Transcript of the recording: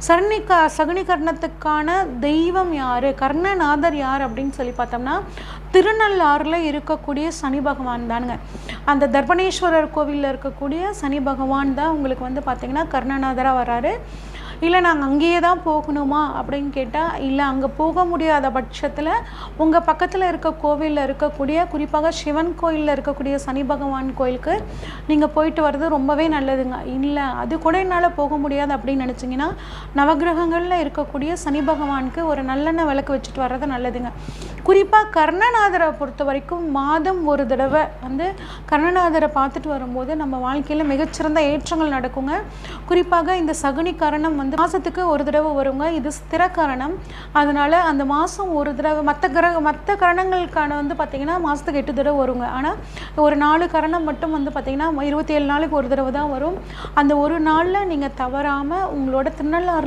சரணி க சகுனி கர்ணத்துக்கான தெய்வம் யார்? கர்ணநாதர் யார் அப்படின்னு சொல்லி பார்த்தோம்னா திருநள்ளாறில் இருக்கக்கூடிய சனி பகவான் தானுங்க. அந்த தர்பணேஸ்வரர் கோவிலில் இருக்கக்கூடிய சனி பகவான் தான் உங்களுக்கு வந்து பார்த்திங்கன்னா கர்ணநாதராக வராரு. இல்லை நாங்கள் அங்கேயே தான் போகணுமா அப்படின்னு கேட்டால் இல்லை அங்கே போக முடியாத பட்சத்தில் உங்கள் பக்கத்தில் இருக்க கோவிலில் இருக்கக்கூடிய குறிப்பாக சிவன் கோயிலில் இருக்கக்கூடிய சனி பகவான் கோயிலுக்கு நீங்கள் போயிட்டு வர்றது ரொம்பவே நல்லதுங்க. இல்லை அது கூட என்னால் போக முடியாது அப்படின்னு நினச்சிங்கன்னா நவகிரகங்களில் இருக்கக்கூடிய சனி பகவானுக்கு ஒரு நல்லெண்ணெய் விளக்கு வச்சுட்டு வர்றது நல்லதுங்க. குறிப்பாக கர்ணநாதரை பொறுத்த வரைக்கும் மாதம் ஒரு தடவை வந்து கர்ணநாதரை பார்த்துட்டு வரும்போது நம்ம வாழ்க்கையில் மிகச்சிறந்த ஏற்றங்கள் நடக்குங்க. குறிப்பாக இந்த சகுனி கரணம் வந்து மாதத்துக்கு ஒரு தடவை வருங்க. இது ஸ்திர கரணம். அதனால் அந்த மாதம் ஒரு தடவை மற்ற கிரக மற்ற கரணங்களுக்கான வந்து பார்த்திங்கன்னா மாதத்துக்கு எட்டு தடவை வருங்க. ஆனால் ஒரு நாலு கரணம் மட்டும் வந்து பார்த்திங்கன்னா இருபத்தி ஏழு நாளுக்கு ஒரு தடவை தான் வரும். அந்த ஒரு நாளில் நீங்கள் தவறாமல் உங்களோட திருநள்ளாறு